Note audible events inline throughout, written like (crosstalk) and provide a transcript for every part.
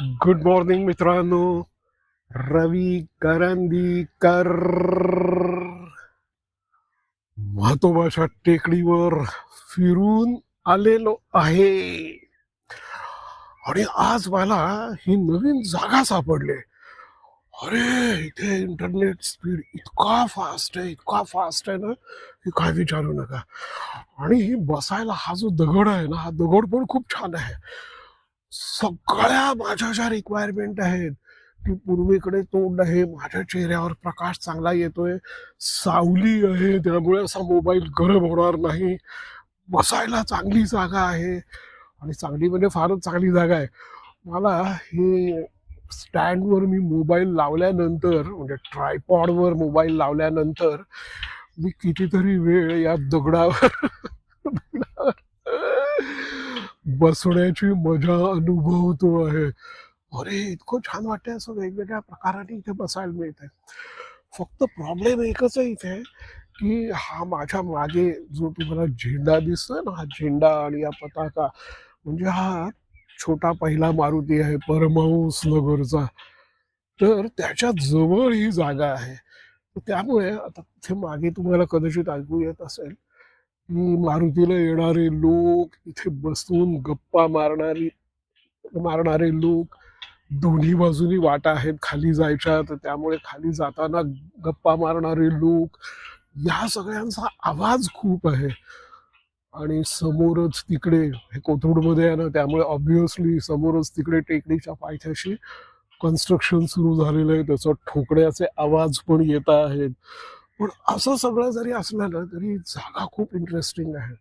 Good morning मित्रांनो रवी करंदीकर म्हातोबाच्या टेकडीवर फिरून आलेलो आहे आणि आज मला ही नवीन जागा सापडली अरे इथे इंटरनेट स्पीड इतका फास्ट आहे इतका फास्ट आहे ना की काय विचारू नका आणि बसायला हा जो दगड आहे ना हा दगड पण खूप छान आहे सगळ्या माझ्या ज्या रिक्वायरमेंट आहेत. की पूर्वीकडे तोंड आहे माझ्या चेहऱ्यावर प्रकाश चांगला येतोय सावली आहे त्यामुळे असा मोबाईल गरम होणार नाही. बसायला चांगली जागा आहे. आणि चांगली म्हणजे फारच चांगली जागा आहे. मला हे स्टँडवर मी मोबाईल लावल्यानंतर म्हणजे ट्रायपॉडवर मोबाईल लावल्यानंतर मी कितीतरी वेळ या दगडावर बसण्याची मजा अनुभवतो आहे. अरे इतकं छान वाटतंय असं वेगवेगळ्या प्रकाराने इथे बसायला मिळते फक्त प्रॉब्लेम एकच आहे इथे की हा माझ्या मागे जो तुम्हाला झेंडा दिसतोय ना हा झेंडा आणि या पताका म्हणजे हा छोटा पहिला मारुती आहे परमहंस नगरचा. तर त्याच्याजवळ ही जागा आहे. त्यामुळे आता तिथे मागे तुम्हाला कदाचित ऐकू येत असेल मारुतीला येणारे लोक इथे बसून गप्पा मारणारी मारणारे लोक. दोन्ही बाजूनी वाटा आहेत खाली जायच्या तर त्यामुळे खाली जाताना गप्पा मारणारे लोक. या सगळ्यांचा आवाज खूप आहे. आणि समोरच तिकडे हे कोथरूडमध्ये आहे ना त्यामुळे ऑब्विसली समोरच तिकडे टेकडीच्या पायथ्याशी कन्स्ट्रक्शन सुरू झालेलं आहे. त्याचं ठोकण्याचे आवाज पण येत आहेत. पण असं सगळं जरी असलं ना तरी जागा खूप इंटरेस्टिंग आहे.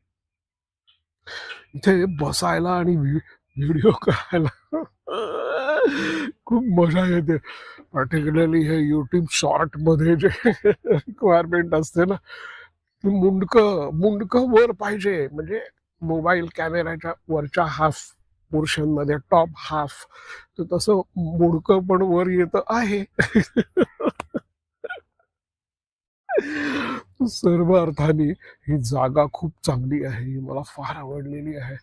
इथे बसायला आणि व्हिडिओ करायला (laughs) खूप मजा येते. पर्टिक्युलरली हे युट्यूब शॉर्टमध्ये जे रिक्वायरमेंट असते ना की मुंडक मुंडकं वर पाहिजे. म्हणजे मोबाईल कॅमेराच्या वरच्या हाफ पोर्शनमध्ये टॉप हाफ तर तसं मुंडकं पण वर येत आहे. (laughs) सर्व अर्थाने ही जागा खूप चांगली आहे ही मला फार आवडलेली आहे.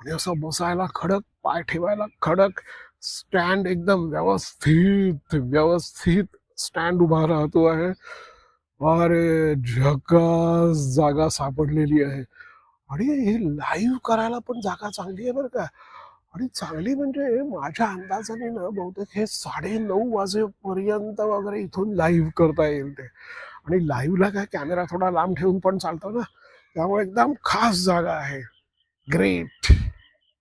आणि असं बसायला खडक पाय ठेवायला खडक स्टँड एकदम व्यवस्थित व्यवस्थित स्टँड उभा राहतो आहे. अरे झकास जागा सापडलेली आहे. आणि हे लाईव्ह करायला पण जागा चांगली आहे बरं का. आणि चांगली म्हणजे माझ्या अंदाजाने ना बहुतेक हे साडे नऊ वाजेपर्यंत वगैरे इथून लाईव्ह करता येईल ते. आणि लाईव्हला काय कॅमेरा थोडा लांब ठेवून पण चालतो ना. त्यामुळे एकदम खास जागा आहे. ग्रेट